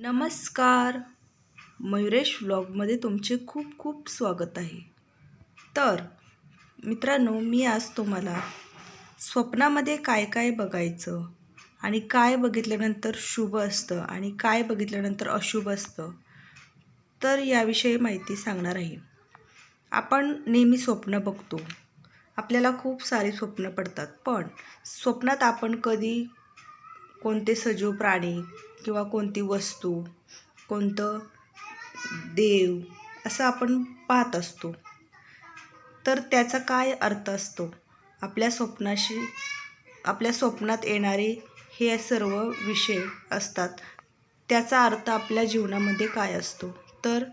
नमस्कार. मयुरेश व्लॉगमध्ये तुमचे खूप खूप स्वागत आहे. तर मित्रांनो मी आज तुम्हाला स्वप्नामध्ये काय काय बघायचं आणि काय बघितल्यानंतर शुभ असतं आणि काय बघितल्यानंतर अशुभ असतं तर याविषयी माहिती सांगणार आहे. आपण नेहमी स्वप्न बघतो. आपल्याला खूप सारी स्वप्न पडतात पण स्वप्नात आपण कधी कोणते सजीव प्राणी किंवा कोणती वस्तू कोणतं देव असं आपण पाहत असतो. तर त्याचा काय अर्थ असतो? आपल्या स्वप्नाशी आपल्या स्वप्नात येणारे हे सर्व विषय असतात. त्याचा अर्थ आपल्या जीवनामध्ये काय असतो? तर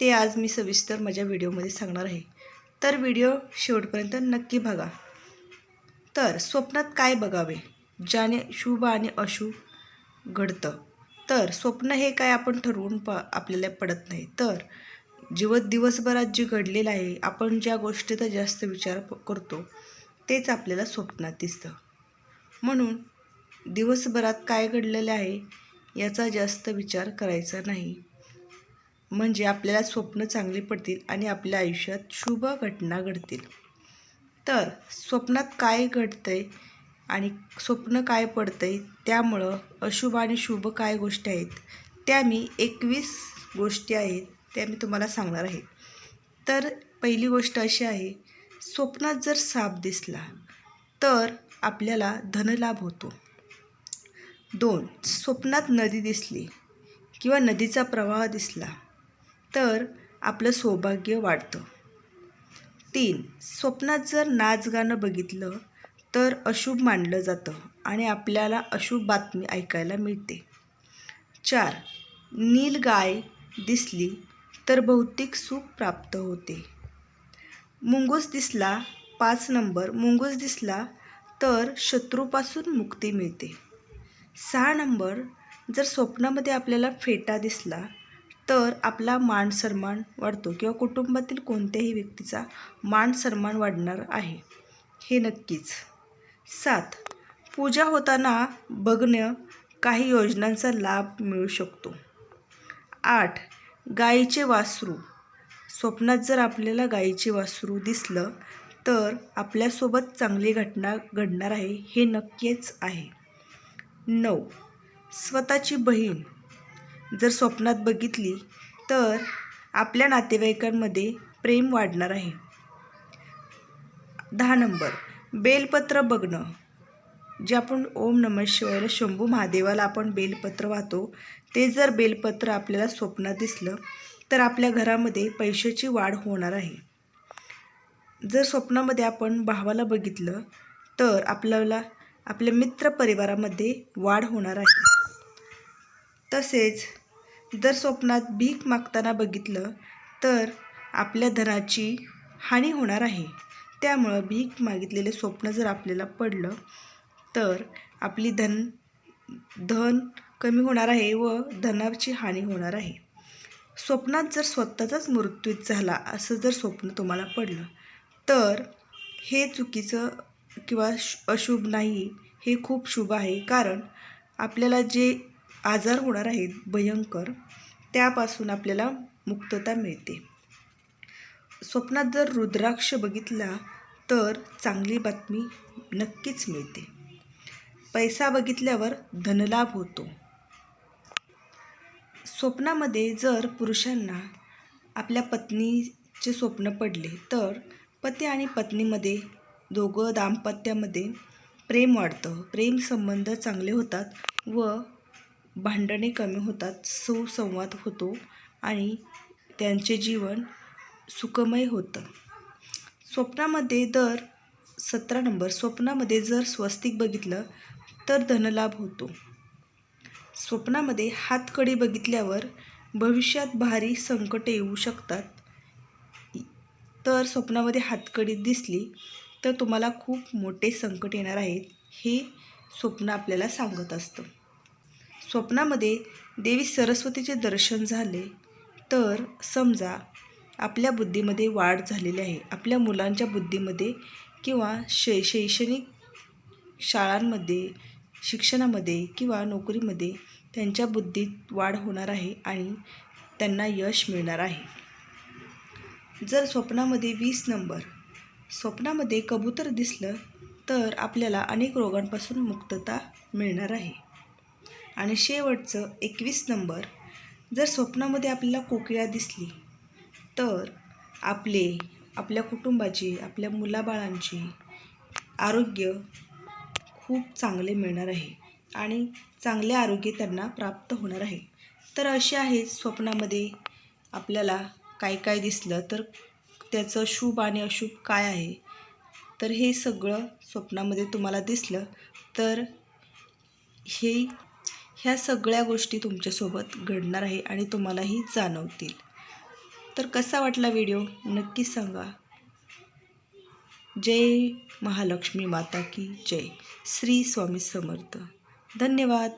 ते आज मी सविस्तर माझ्या व्हिडिओमध्ये सांगणार आहे. तर व्हिडिओ शेवटपर्यंत नक्की बघा. तर स्वप्नात काय बघावे? ज्याने शुभ आणि अशुभ घडतं. तर स्वप्न हे काय आपण ठरवून प आपल्याला पडत नाही. तर जीव दिवसभरात जे घडलेलं आहे आपण ज्या गोष्टीचा जास्त विचार प- करतो तेच आपल्याला स्वप्नात दिसतं. म्हणून दिवसभरात काय घडलेलं आहे याचा जास्त विचार करायचा नाही. म्हणजे आपल्याला स्वप्न चांगली पडतील आणि आपल्या आयुष्यात शुभ घटना घडतील. तर स्वप्नात काय घडतंय आणि स्वप्न काय पडतं आहे त्यामुळं अशुभ आणि शुभ काय गोष्टी आहेत त्या मी एकवीस गोष्टी आहेत त्या मी तुम्हाला सांगणार आहे. तर पहिली गोष्ट अशी आहे स्वप्नात जर साप दिसला तर आपल्याला धनलाभ होतो. दोन स्वप्नात नदी दिसली किंवा नदीचा प्रवाह दिसला तर आपलं सौभाग्य वाढतं. तीन स्वप्नात जर नाच गाणं बघितलं तर अशुभ मानलं जातं आणि आपल्याला अशुभ बातमी ऐकायला मिळते. चार. नील गाय दिसली तर भौतिक सुख प्राप्त होते. मुंगूस दिसला पाच नंबर. मुंगूस दिसला तर शत्रूपासून मुक्ती मिळते. सहा नंबर. जर स्वप्नामध्ये आपल्याला फेटा दिसला तर आपला मान सन्मान वाढतो किंवा कुटुंबातील कोणत्याही व्यक्तीचा मान सन्मान वाढणार आहे. हे नक्कीच. सात. पूजा होताना बघणं काही योजनांचा लाभ मिळू शकतो. आठ. गाईचे वासरू. स्वप्नात जर आपल्याला गाईचे वासरू दिसलं तर आपल्यासोबत चांगली घटना घडणार आहे हे नक्कीच आहे. नऊ. स्वतःची बहीण. जर स्वप्नात बघितली तर आपल्या नातेवाईकांमध्ये प्रेम वाढणार आहे. दहा नंबर. बेलपत्र बघणं. जे आपण ओम नम शिवायला शंभू महादेवाला आपण बेलपत्र वाहतो ते जर बेलपत्र आपल्याला स्वप्नात दिसलं तर आपल्या घरामध्ये पैशाची वाढ होणार आहे. जर स्वप्नामध्ये आपण भावाला बघितलं तर आपल्याला आपल्या मित्र परिवारामध्ये वाढ होणार आहे. तसेच जर स्वप्नात भीक मागताना बघितलं तर आपल्या धनाची हानी होणार आहे. त्यामुळं भीक मागितलेले स्वप्न जर आपल्याला पडलं तर आपली धन धन कमी होणार आहे व धनाची हानी होणार आहे. स्वप्नात जर स्वतःचाच मृत्यू झाला असं जर स्वप्न तुम्हाला पडलं तर हे चुकीचं किंवा श अशुभ नाही हे खूप शुभ आहे. कारण आपल्याला जे आजार होणार आहेत भयंकर त्यापासून आपल्याला मुक्तता मिळते. स्वप्नात जर रुद्राक्ष बघितला तर चांगली बातमी नक्कीच मिळते. पैसा बघितल्यावर धनलाभ होतो. स्वप्नामध्ये जर पुरुषांना आपल्या पत्नीचे स्वप्न पडले तर पती आणि पत्नीमध्ये दोघं दाम्पत्यामध्ये प्रेम वाढतं. प्रेम संबंध चांगले होतात व भांडणे कमी होतात सुसंवाद होतो आणि त्यांचे जीवन सुखमय होतं. स्वप्नामध्ये दर सतरा नंबर स्वप्नामध्ये जर स्वस्तिक बघितलं तर धनलाभ होतो. स्वप्नामध्ये हातकडी बघितल्यावर भविष्यात भारी संकटे येऊ शकतात. तर स्वप्नामध्ये हातकडी दिसली तर तुम्हाला खूप मोठे संकट येणार आहेत हे स्वप्न आपल्याला सांगत असतं. स्वप्नामध्ये देवी सरस्वतीचे दर्शन झाले तर समजा आपल्या बुद्धीमध्ये वाढ झालेली आहे. आपल्या मुलांच्या बुद्धीमध्ये किंवा शै शैक्षणिक शाळांमध्ये शिक्षणामध्ये किंवा नोकरीमध्ये त्यांच्या बुद्धीत वाढ होणार आहे आणि त्यांना यश मिळणार आहे. जर स्वप्नामध्ये वीस नंबर स्वप्नामध्ये कबूतर दिसलं तर आपल्याला अनेक रोगांपासून मुक्तता मिळणार आहे. आणि शेवटचं एकवीस नंबर जर स्वप्नामध्ये आपल्याला कोकिळा दिसली तर आपले आपल्या कुटुंबाची आपल्या मुलाबाळांची आरोग्य खूप चांगले मिळणार आहे आणि चांगले आरोग्य त्यांना प्राप्त होणार आहे. तर असे आहे स्वप्नामध्ये आपल्याला काय काय दिसलं तर त्याचं शुभ आणि अशुभ काय आहे? तर हे सगळं स्वप्नामध्ये तुम्हाला दिसलं. तर हे ह्या सगळ्या गोष्टी तुमच्यासोबत घडणार आहे आणि तुम्हालाही जाणवतील. तर कसा वाटला व्हिडिओ? नक्की सांगा. जय महालक्ष्मी माता की जय. श्री स्वामी समर्थ. धन्यवाद.